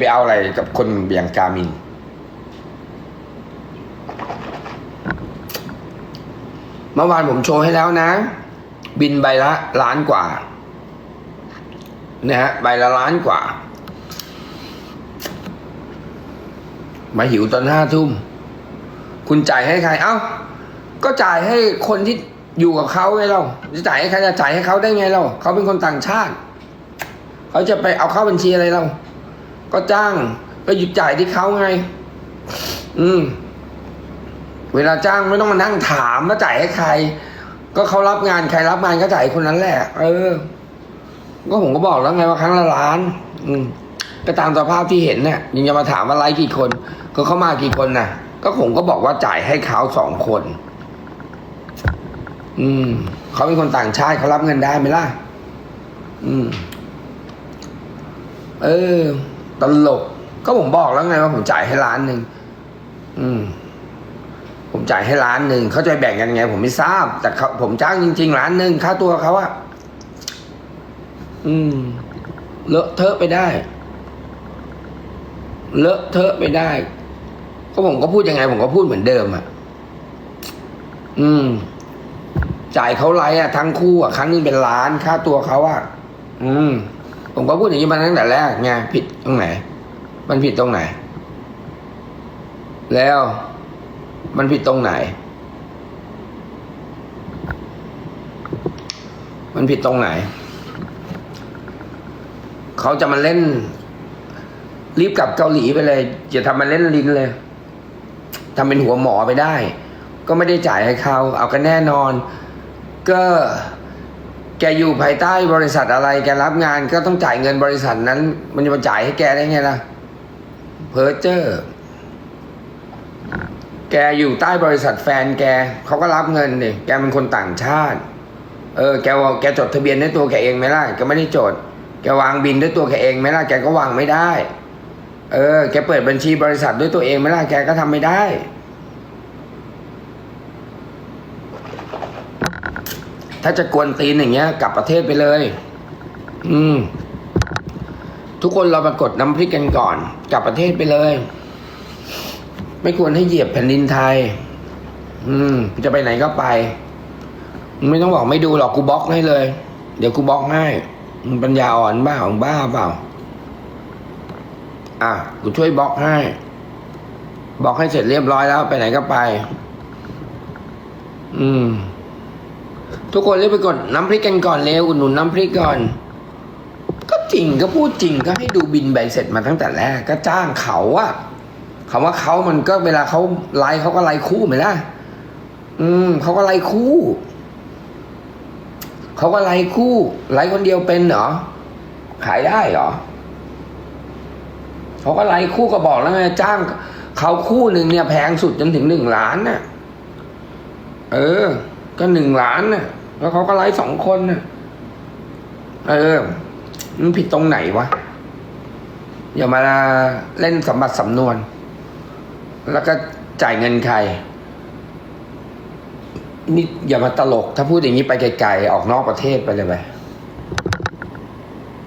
ไปเอาอะไรกับคนอย่างกามิน เมื่อวานผมโชว์ให้แล้วนะ บินใบละล้านกว่า นะฮะใบละล้านกว่า มาหิวตอนห้าทุ่ม คุณจ่ายให้ใคร เอ้า ก็จ่ายให้คนที่อยู่กับเขาไงเรา จะจ่ายให้ใครจะจ่ายให้เขาได้ไงเรา เขาเป็นคนต่างชาติ เขาจะไปเอาเข้าบัญชีอะไรเรา ก็จ้าง ก็หยุดจ่ายที่เขาไง อืม เวลาจ้างไม่ต้องมานั่งถามว่าจ่ายให้ใคร ก็เขารับงานใครรับงานก็จ่ายคนนั้นแหละ เออ ก็ผมก็บอกแล้วไงว่าครั้งละล้าน อืมก็ตามสภาพที่เห็นเนี่ยยังจะมาถามว่าไลฟ์กี่คน ก็เขามากี่คนน่ะ ก็ผมก็บอกว่าจ่ายให้เขาสองคน อืมเขาเป็นคนต่างชาติเขารับเงินได้ไหมล่ะ อืม เออ ตลก ก็ผมบอกแล้วไงว่าผมจ่ายให้ล้านหนึ่งอืม ผมจ่ายให้ล้านหนึ่งเขาจะแบ่งกันไง ผมไม่ทราบ แต่เขาผมจ้างจริงๆล้านหนึ่งค่าตัวเขาอะอืม เลอะเทอะไปได้ เลอะเทอะไปได้ ก็ผมก็พูดยังไง ผมก็พูดเหมือนเดิมอะอืม จ่ายเขาไรอะทั้งคู่อะครั้งนึงเป็นล้านค่าตัวเขาอะอืม ผมก็พูดอย่างนี้มาตั้งแต่แรกไงผิดตรงไหน มันผิดตรงไหน แล้วมันผิดตรงไหน มันผิดตรงไหน เขาจะมาเล่น รีบกลับเกาหลีไปเลยอย่าทำมาเล่นลิ้นเลยทำเป็นหัวหมอไปได้ ก็ไม่ได้จ่ายให้เขาเอากันแน่นอน ก็ แกอยู่ภายใต้บริษัทอะไร แกรับงานก็ต้องจ่ายเงินบริษัทนั้น มันจะมาจ่ายให้แกได้ไงล่ะ เพอร์เจอร์ แกอยู่ใต้บริษัทแฟนแกเขาก็รับเงินดิแกเป็นคนต่างชาติ เออ แกว่าแกจดทะเบียนด้วยตัวแกเองไหมล่ะ แกไม่ได้จด แกวางบินด้วยตัวแกเองไหมล่ะ แกก็วางไม่ได้ เออ แกเปิดบัญชีบริษัทด้วยตัวเองไหมล่ะ แกก็ทำไม่ได้ ถ้าจะกวนตีนอย่างเงี้ยกลับประเทศไปเลย อืม ทุกคนเราปรากฏน้ำพริกกันก่อน กลับประเทศไปเลย ไม่ควรให้เหยียบแผ่นดินไทย อืม จะไปไหนก็ไป ไม่ต้องบอกไม่ดูหรอกกูบล็อกให้เลย เดี๋ยวกูบล็อกให้มึงปัญญาอ่อนบ้าของบ้าเปล่า อะกูช่วยบล็อกให้บล็อกให้เสร็จเรียบร้อยแล้วไปไหนก็ไป อืม ทุกคนรีบไปกดน้ำพริกกันก่อนเร็วอุดหนุนน้ำพริกก่อน ก็จริงก็พูดจริงก็ให้ดูบินใบเสร็จมาตั้งแต่แรกก็จ้างเขาอะคำว่าเขามันก็เวลาเขาไลฟ์เขาก็ไลฟ์คู่ไหมล่ะ อืมเขาก็ไลฟ์คู่เขาก็ไลฟ์คู่ไลฟ์คนเดียวเป็นเหรอขายได้เหรอเขาก็ไลฟ์คู่ก็บอกแล้วไงจ้างเขาคู่หนึ่งเนี่ยแพงสุดจนถึงหนึ่งล้านน่ะ เออ ก็หนึ่งล้านน่ะ แล้วเขาก็ไลฟ์สองคนเออ มันผิดตรงไหนวะ อย่ามาเล่นสมบัติสำนวน แล้วก็จ่ายเงินใคร นี่อย่ามาตลก ถ้าพูดอย่างนี้ไปไกลๆ ออกนอกประเทศไปเลยไป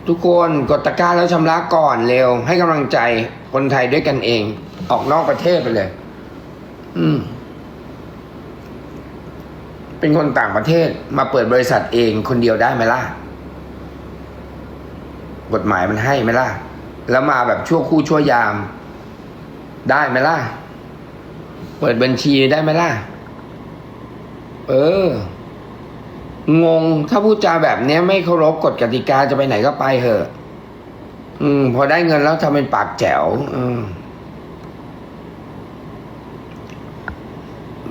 ทุกคนกดตะกร้าแล้วชำระก่อนเร็ว ให้กำลังใจคนไทยด้วยกันเอง ออกนอกประเทศไปเลย อืม เป็นคนต่างประเทศมาเปิดบริษัทเองคนเดียวได้ไหมล่ะ กฎหมายมันให้ไหมล่ะ แล้วมาแบบชั่วคู่ชั่วยาม ได้ไหมล่ะ เปิดบัญชีได้ไหมล่ะ เออ งงถ้าพูดจาแบบเนี้ยไม่เคารพกฎกติกาจะไปไหนก็ไปเถอะ อืม พอได้เงินแล้วทำเป็นปากแจ๋วอืม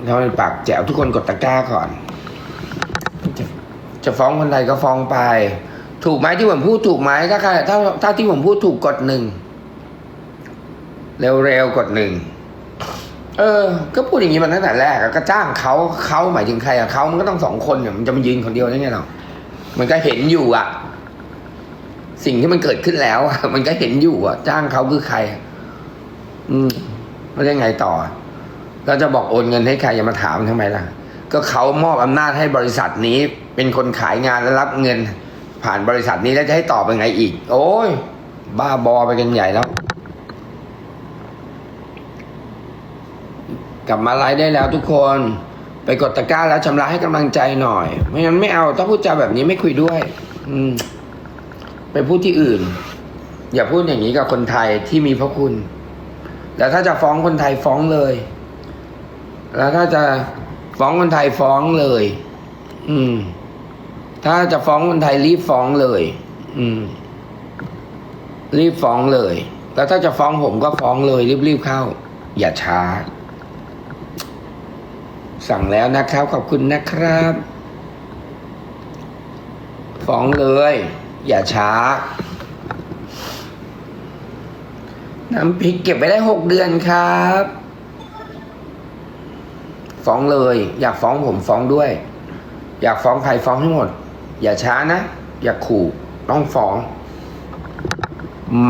ทำเป็นปากแจ๋วทุกคนกดตะกร้าก่อน จะฟ้องคนใดก็ฟ้องไป ถูกไหมที่ผมพูดถูกไหมถ้าใครถ้าถ้าที่ผมพูดถูกกดหนึ่งเร็วๆกดหนึ่งเออ ก็พูดอย่างนี้มาตั้งแต่แรกก็จ้างเขาเขาหมายถึงใครอะเขามันก็ต้องสองคนเนี่ยมันจะมายืนคนเดียวได้ไงเรามันก็เห็นอยู่อะสิ่งที่มันเกิดขึ้นแล้วอะมันก็เห็นอยู่อะจ้างเขาคือใคร อืมมันยังไงต่อเราจะบอกโอนเงินให้ใครอย่ามาถามทำไมล่ะ ก็เขามอบอำนาจให้บริษัทนี้ เป็นคนขายงานและรับเงิน ผ่านบริษัทนี้แล้วจะให้ตอบเป็นไงอีก โอ้ย บ้าบอไปกันใหญ่แล้ว กลับมาไลฟ์ได้แล้วทุกคน ไปกดตะกร้าแล้วชำระให้กำลังใจหน่อย ไม่งั้นไม่เอาต้องพูดจาแบบนี้ไม่คุยด้วยไปพูดที่อื่น อย่าพูดอย่างนี้กับคนไทยที่มีพระคุณ แล้วถ้าจะฟ้องคนไทยฟ้องเลย แล้วถ้าจะ ฟ้องคนไทยฟ้องเลย อืม ถ้าจะฟ้องคนไทยรีบฟ้องเลย อืม รีบฟ้องเลย แล้วถ้าจะฟ้องผมก็ฟ้องเลย รีบๆเข้า อย่าช้า สั่งแล้วนะครับ ขอบคุณนะครับ ฟ้องเลย อย่าช้าน้ำพริกเก็บไว้ได้หกเดือนครับ ฟ้องเลย อยากฟ้องผมฟ้องด้วย อยากฟ้องใครฟ้องให้หมด อย่าช้านะ อย่าขู่ต้องฟ้อง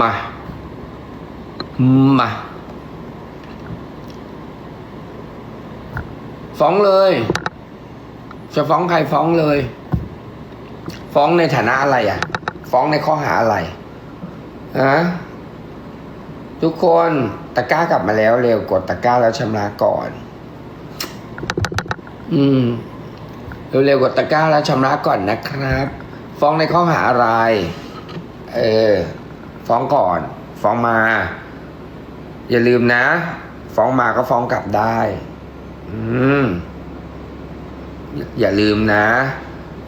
มามาฟ้องเลย จะฟ้องใครฟ้องเลย ฟ้องในฐานะอะไรอะ ฟ้องในข้อหาอะไรฮะทุกคนตะก้ากลับมาแล้วเร็วกดตะก้าแล้วชำระก่อน อืม เร็วๆกดตะกร้าแล้วชำระก่อนนะครับ ฟ้องในข้อหาอะไร เออ ฟ้องก่อน ฟ้องมา อย่าลืมนะ ฟ้องมาก็ฟ้องกลับได้ อืม อย่าอย่าลืมนะ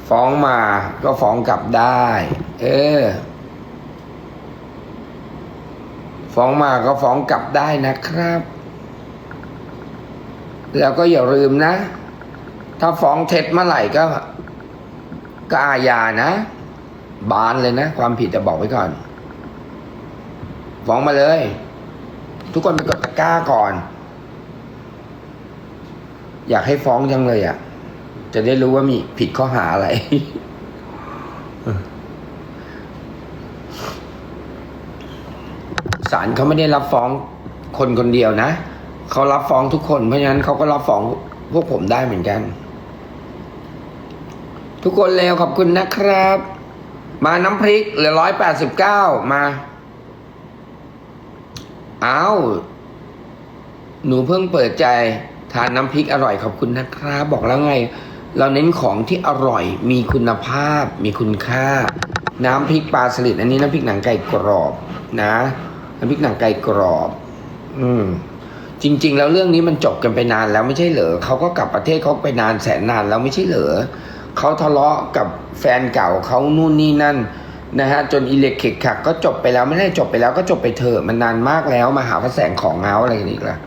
ฟ้องมาก็ฟ้องกลับได้ เออ ฟ้องมาก็ฟ้องกลับได้นะครับแล้วก็อย่าลืมนะ ถ้าฟ้องเท็จเมื่อไหร่ก็ ก็อาญานะ บานเลยนะ ความผิดจะบอกไว้ก่อน ฟ้องมาเลย ทุกคนไปกดตะกร้าก่อน อยากให้ฟ้องจังเลยอะ่ะ จะได้รู้ว่ามีผิดข้อหาอะไรศาลเขาไม่ได้รับฟ้องคนคนเดียวนะ เขารับฟ้องทุกคน เพราะฉะนั้นเขาก็รับฟ้องพวกผมได้เหมือนกัน ทุกคนเร็วขอบคุณนะครับ มาน้ำพริกเหลือร้อยแปดสิบเก้ามาอ้าวหนูเพิ่งเปิดใจทานน้ำพริกอร่อยขอบคุณนะครับ บอกแล้วไง เราเน้นของที่อร่อยมีคุณภาพ มีคุณค่า น้ำพริกปลาสลิดอันนี้น้ำพริกหนังไก่กรอบนะน้ำพริกหนังไก่กรอบ อืมจริง ๆ แล้วเรื่องนี้มันจบกันไปนานแล้วไม่ใช่เหรอเขาก็กลับประเทศเขาไปนานแสนนานแล้วไม่ใช่เหรอ เขาทะเลาะกับแฟนเก่าเขานู่นนี่นั่นนะฮะจนอิเล็กเข็กขักก็จบไปแล้วไม่ได้จบไปแล้วก็จบไปเถอะมันนานมากแล้วมาหาพระแสงของเงาอะไรกันอีกล่ะ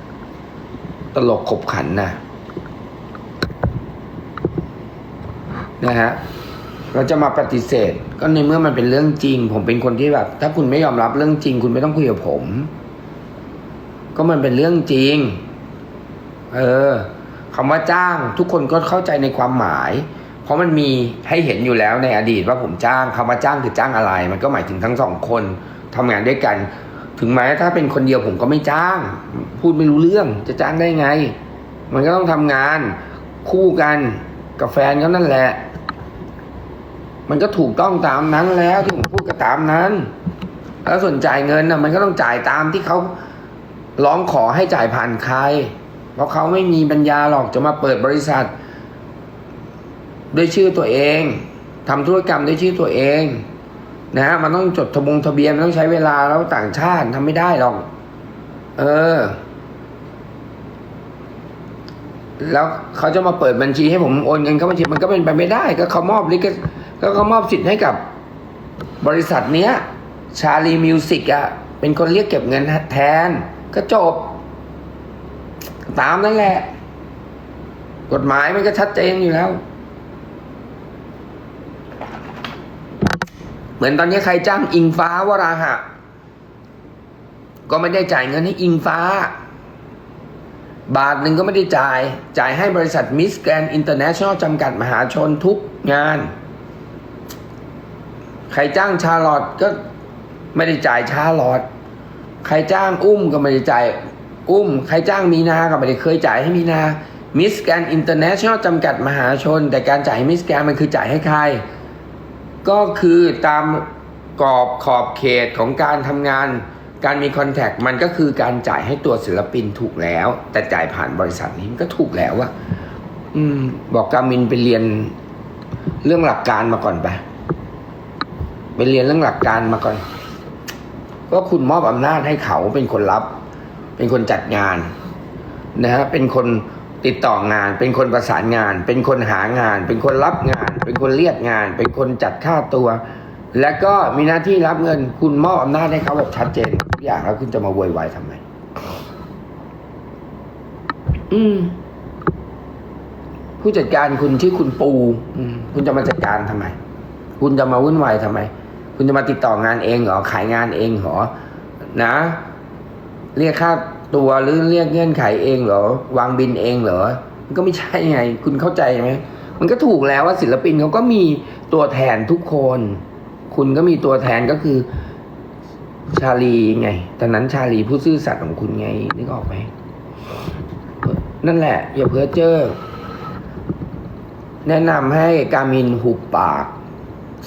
ตลกขบขันนะนะฮะเราจะมาปฏิเสธ ก็ในเมื่อมันเป็นเรื่องจริง ผมเป็นคนที่แบบ ถ้าคุณไม่ยอมรับเรื่องจริง คุณไม่ต้องคุยกับผม ก็มันเป็นเรื่องจริง เออคำว่าจ้าง ทุกคนก็เข้าใจในความหมาย เพราะมันมีให้เห็นอยู่แล้วในอดีตว่าผมจ้างคำว่าจ้างคือจ้างอะไร มันก็หมายถึงทั้งสองคนทำงานด้วยกัน ถึงแม้ถ้าเป็นคนเดียวผมก็ไม่จ้าง พูดไม่รู้เรื่องจะจ้างได้ไง มันก็ต้องทำงานคู่กันกับแฟนเขานั่นแหละ มันก็ถูกต้องตามนั้นแล้วที่ผมพูดก็ตามนั้น แล้วส่วนจ่ายเงินนะมันก็ต้องจ่ายตามที่เขาร้องขอให้จ่ายผ่านใคร เพราะเขาไม่มีปัญญาหรอกจะมาเปิดบริษัท ด้วยชื่อตัวเองทำธุรกรรมด้วยชื่อตัวเองนะมันต้องจดทะบงทะเบียนมันต้องใช้เวลาแล้วต่างชาติทำไม่ได้หรอก เออ แล้วเขาจะมาเปิดบัญชีให้ผมโอนเงินเข้าบัญชีมันก็เป็นไปไม่ได้ ก็เขามอบลิขก็เขามอบสิทธิ์ให้กับบริษัทเนี้ย ชาลีมิวสิกอะเป็นคนเรียกเก็บเงินแทน ก็จบ ตามนั่นแหละ กฎหมายมันก็ชัดเจนอยู่แล้ว เห มือนตอนนี้ใครจ้างอิงฟ้าวราหะ ก็ไม่ได้จ่ายเงินให้อิงฟ้า บาทหนึ่งก็ไม่ได้จ่าย จ่ายให้บริษัทมิสแกรนอินเตอร์เนชั่นแนลจำกัดมหาชนทุกงาน ใครจ้างชาลอตก็ไม่ได้จ่ายชาลอตใครจ้างอุ้มก็ไม่ได้จ่ายอุ้ม ใครจ้างมีนา ก็ไม่ได้เคยจ่ายให้มีนามิสแกรนอินเตอร์เนชั่นแนลจำกัดมหาชน แต่การจ่ายให้มิสแกรนมันคือจ่ายให้ใคร ก็คือตามกรอบขอบเขตของการทำงาน การมีคอนแทคมันก็คือการจ่ายให้ตัวศิลปินถูกแล้ว แต่จ่ายผ่านบริษัทนี้มันก็ถูกแล้วอะอืม บอกกามินไปเรียนเรื่องหลักการมาก่อนไปไปเรียนเรื่องหลักการมาก่อน ก็คุณมอบอำนาจให้เขาเป็นคนรับ เป็นคนจัดงานนะฮะเป็นคน ติดต่องาน เป็นคนประสานงาน เป็นคนหางาน เป็นคนรับงาน เป็นคนเรียกงาน เป็นคนจัดค่าตัว และก็มีหน้าที่รับเงิน คุณมอบอำนาจให้เขาแบบชัดเจนทุกอย่างแล้วคุณจะมาโวยวายทำไม อืม ผู้จัดการคุณชื่อคุณปูอืมคุณจะมาจัดการทำไม คุณจะมาวุ่นวายทำไม คุณจะมาติดต่องานเองเหรอ ขายงานเองเหรอ นะ เรียกค่า ตัวหรือเรียกเงื่อนไขเองเหรอ วางบินเองเหรอ มันก็ไม่ใช่ไง คุณเข้าใจไหมมันก็ถูกแล้วว่าศิลปินเขาก็มีตัวแทนทุกคน คุณก็มีตัวแทนก็คือชาลีไง ตอนนั้นชาลีผู้ซื่อสัตย์ของคุณไง นึกออกไหม นั่นแหละ อย่าเพ้อเจ้อ แนะนำให้การมินหุบปาก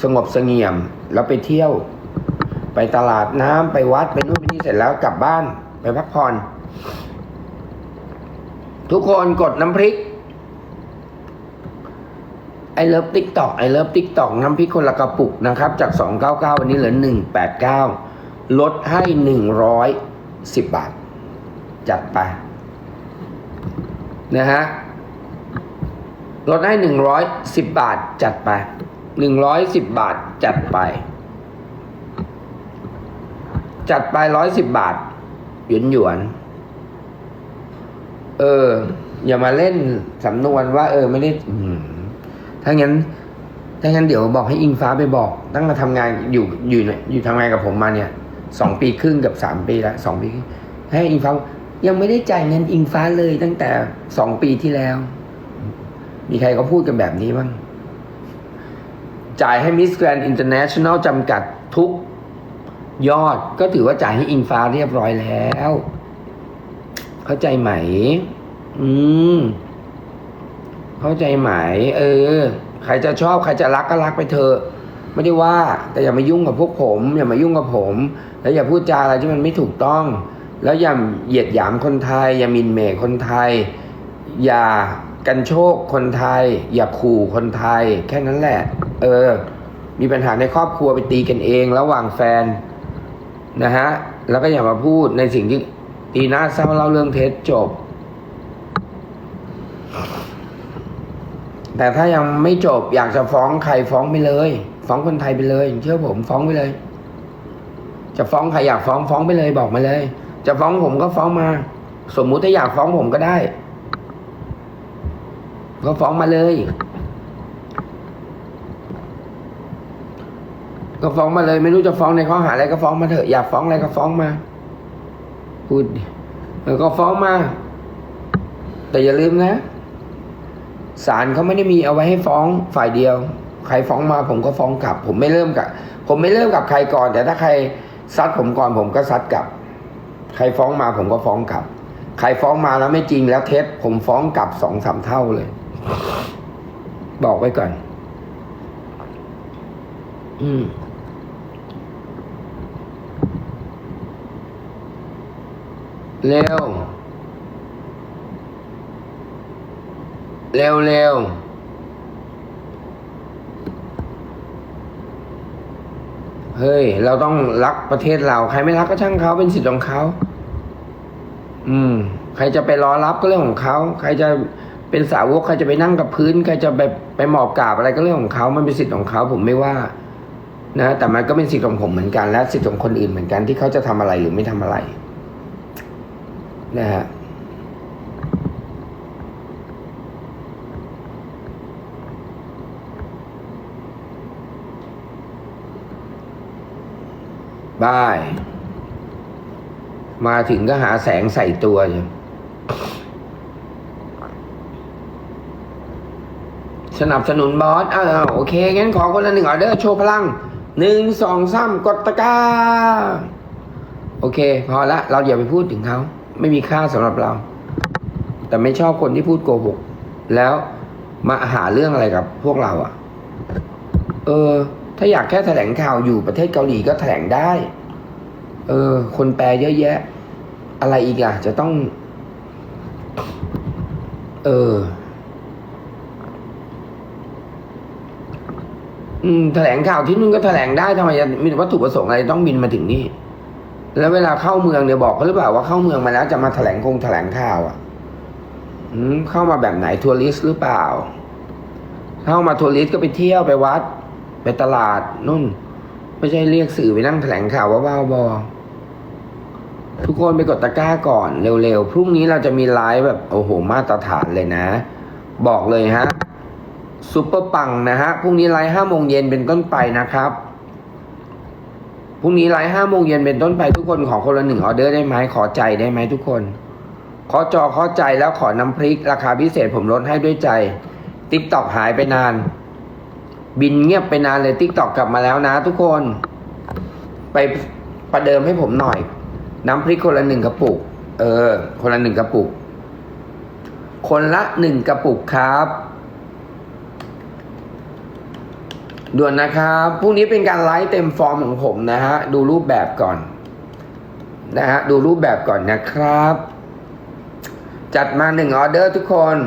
สงบเสงี่ยม แล้วไปเที่ยว ไปตลาดน้ำไปวัด ไปนู่นไปนี่เสร็จแล้วกลับบ้าน ไปพักผ่อน ทุกคนกดน้ำพริกไอเลิฟติ๊กตอกไอเลิฟติ๊กตอกน้ำพริกคนละกระปุกนะครับ จากสองเก้าเก้าวันนี้เหลือหนึ่งแปดเก้าลดให้หนึ่งร้อยสิบบาท จัดไป นะฮะ ลดให้หนึ่งร้อยสิบบาทจัดไปหนึ่งร้อยสิบบาทจัดไป จัดไปร้อยสิบบาท หยวนหยวน เออ อย่ามาเล่นสำนวนว่า เออ ไม่ได้ถ้างั้น ถ้างั้นเดี๋ยวบอกให้อิงฟ้าไปบอก ตั้งมาทำงานอยู่อยู่อยู่ทำงานกับผมมาเนี่ยสองปีครึ่งกับสามปีละสองปีให้อิงฟ้ายังไม่ได้จ่ายเงินอิงฟ้าเลยตั้งแต่สองปีที่แล้ว มีใครเขาพูดกันแบบนี้บ้าง จ่ายให้มิสแกรนด์อินเตอร์เนชั่นแนลจำกัดทุก ยอดก็ถือว่าจ่ายให้อิงฟ้าเรียบร้อยแล้ว เข้าใจไหม อืม เข้าใจไหม เออ ใครจะชอบ ใครจะรักก็รักไปเถอะไม่ได้ว่า แต่อย่ามายุ่งกับพวกผม อย่ามายุ่งกับผม แล้วอย่าพูดจาอะไรที่มันไม่ถูกต้อง แล้วอย่าเหยียดหยามคนไทย อย่ามินเม่คนไทย อย่ากันโชคคนไทย อย่าขู่คนไทย แค่นั้นแหละ เออ มีปัญหาในครอบครัวไปตีกันเอง ระหว่างแฟน นะฮะ แล้วก็อย่ามาพูดในสิ่งที่ตีหน้าเศร้าเล่าเรื่องเท็จจบ แต่ถ้ายังไม่จบอยากจะฟ้องใครฟ้องไปเลย ฟ้องคนไทยไปเลยเชื่อผมฟ้องไปเลย จะฟ้องใครอยากฟ้องฟ้องไปเลยบอกมาเลย จะฟ้องผมก็ฟ้องมา สมมุติถ้าอยากฟ้องผมก็ได้ ก็ฟ้องมาเลย ก็ฟ้องมาเลย ไม่รู้จะฟ้องในข้อหาอะไรก็ฟ้องมาเถอะอยากฟ้องอะไรก็ฟ้องมาพูดดิเออก็ฟ้องมา แต่อย่าลืมนะศาลเขาไม่ได้มีเอาไว้ให้ฟ้องฝ่ายเดียว ใครฟ้องมาผมก็ฟ้องกลับ ผมไม่เริ่มกับ ผมไม่เริ่มกับใครก่อน แต่ถ้าใครซัดผมก่อนผมก็ซัดกลับ ใครฟ้องมาผมก็ฟ้องกลับ ใครฟ้องมาแล้วไม่จริงแล้วเท็จผมฟ้องกลับสองสามเท่าเลย บอกไว้ก่อน อืม เร็ว เร็วเร็วเฮ้ย เราต้องรักประเทศเรา ใครไม่รักก็ช่างเขาเป็นสิทธิ์ของเขา อืม ใครจะไปรอรับก็เรื่องของเขา ใครจะเป็นสาวกใครจะไปนั่งกับพื้น ใครจะไปไปหมอบกราบอะไรก็เรื่องของเขา มันเป็นสิทธิ์ของเขา ผมไม่ว่า นะ แต่มันก็เป็นสิทธิ์ของผมเหมือนกัน และสิทธิ์ของคนอื่นเหมือนกันที่เขาจะทำอะไรหรือไม่ทำอะไร นะฮะบาย มาถึงก็หาแสงใส่ตัวอยู่สนับสนุนบอสอ้าวโอเค งั้นขอคนละหนึ่งออเดอร์โชว์พลังหนึ่งสองสามกดตะกร้า โอเค พอละ เราอย่าไปพูดถึงเขา ไม่มีค่าสำหรับเรา แต่ไม่ชอบคนที่พูดโกหก แล้วมาหาเรื่องอะไรกับพวกเราอะ่ะ เออ ถ้าอยากแค่แถลงข่าวอยู่ประเทศเกาหลีก็แถลงได้ เออ คนแปลเยอะแยะ อะไรอีกอะ จะต้อง เออ อืม แถลงข่าวที่นู่นก็แถลงได้ทำไมจะมีวัตถุประสงค์อะไรต้องบินมาถึงนี่ แล้วเวลาเข้าเมืองเนี่ยบอกเขาหรือเปล่าว่าเข้าเมืองมาแล้วจะมาแถลงคงแถลงข่าวอะเข้ามาแบบไหนทัวริสหรือเปล่า เข้ามาทัวริสก็ไปเที่ยวไปวัด ไปตลาดนู่น ไม่ใช่เรียกสื่อไปนั่งแถลงข่าวว่าบ้าบอทุกคนไปกดตะกร้าก่อนเร็วๆ พรุ่งนี้เราจะมีไลฟ์แบบโอ้โหมาตรฐานเลยนะ บอกเลยฮะซุปเปอร์ปังนะฮะ พรุ่งนี้ไลฟ์ห้าโมงเย็นเป็นต้นไปนะครับ พรุ่งนี้ไลฟ์ห้าโมงเย็นเป็นต้นไปทุกคนขอคนละหนึ่งออเดอร์ได้ไหมขอใจได้ไหมทุกคน ขอจอขอใจแล้วขอน้ำพริก ราคาพิเศษผมลดให้ด้วยใจติ๊กตอกหายไปนาน บินเงียบไปนานเลยติ๊กตอกกลับมาแล้วนะ ทุกคน ไปประเดิมให้ผมหน่อย น้ำพริกคนละหนึ่งกระปุก เออ คนละหนึ่งกระปุก คนละหนึ่งกระปุกครับ ด่วนนะครับพรุ่งนี้เป็นการไลฟ์เต็มฟอร์มของผมนะฮะ ดูรูปแบบก่อน นะฮะ ดูรูปแบบก่อนนะครับ จัดมาหนึ่งออเดอร์ทุกคน